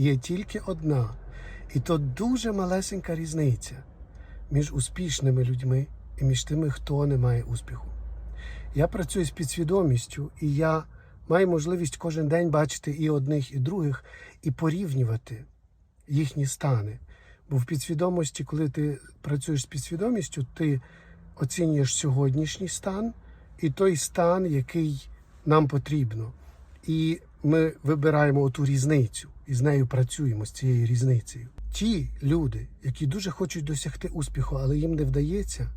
є тільки одна, і то дуже малесенька різниця між успішними людьми і між тими, хто не має успіху. Я працюю з підсвідомістю, і я маю можливість кожен день бачити і одних, і других, і порівнювати їхні стани. Бо в підсвідомості, коли ти працюєш з підсвідомістю, ти оцінюєш сьогоднішній стан і той стан, який нам потрібно. І ми вибираємо оту різницю і з нею працюємо з цією різницею. Ті люди, які дуже хочуть досягти успіху, але їм не вдається,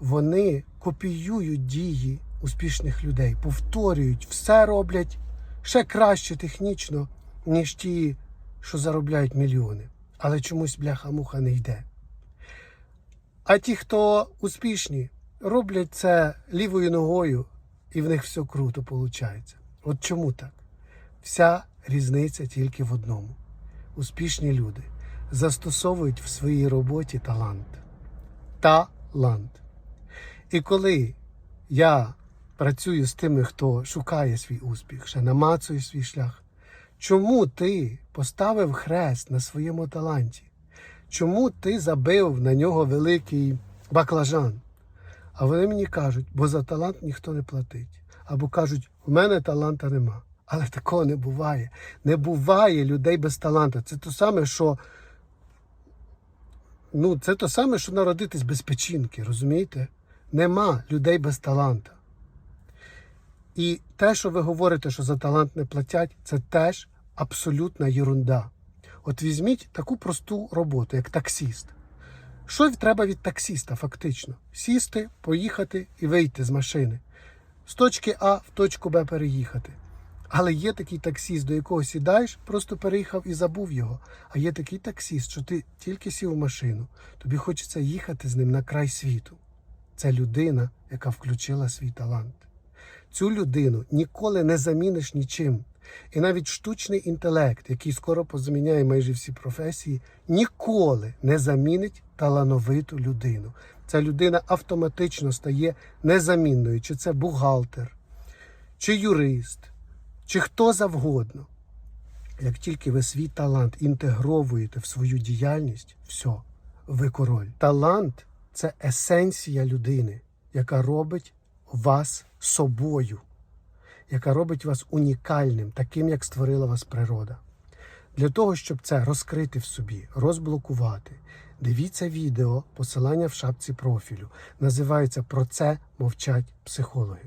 вони копіюють дії успішних людей, повторюють, все роблять ще краще технічно, ніж ті, що заробляють мільйони. Але чомусь бляха-муха не йде. А ті, хто успішні, роблять це лівою ногою, і в них все круто виходить. От чому так? Вся різниця тільки в одному. Успішні люди застосовують в своїй роботі талант. Талант. І коли я працюю з тими, хто шукає свій успіх, ще намацує свій шлях, чому ти поставив хрест на своєму таланті? Чому ти забив на нього великий баклажан? А вони мені кажуть, бо за талант ніхто не платить. Або кажуть, в мене таланта нема. Але такого не буває. Не буває людей без таланта. Це то саме, що ну, це то саме, що народитись без печінки, розумієте? Нема людей без таланта. І те, що ви говорите, що за талант не платять, це теж абсолютна єрунда. От візьміть таку просту роботу, як таксіст. Що треба від таксіста, фактично? Сісти, поїхати і вийти з машини. З точки А в точку Б переїхати. Але є такий таксіст, до якого сідаєш, просто переїхав і забув його. А є такий таксіст, що ти тільки сів в машину, тобі хочеться їхати з ним на край світу. Це людина, яка включила свій талант. Цю людину ніколи не заміниш нічим. І навіть штучний інтелект, який скоро позаміняє майже всі професії, ніколи не замінить талановиту людину. Ця людина автоматично стає незамінною, чи це бухгалтер, чи юрист, чи хто завгодно. Як тільки ви свій талант інтегровуєте в свою діяльність, все, ви король. Талант це есенція людини, яка робить вас собою, яка робить вас унікальним, таким, як створила вас природа. Для того, щоб це розкрити в собі, розблокувати, дивіться відео, посилання в шапці профілю. Називається Про це мовчать психологи.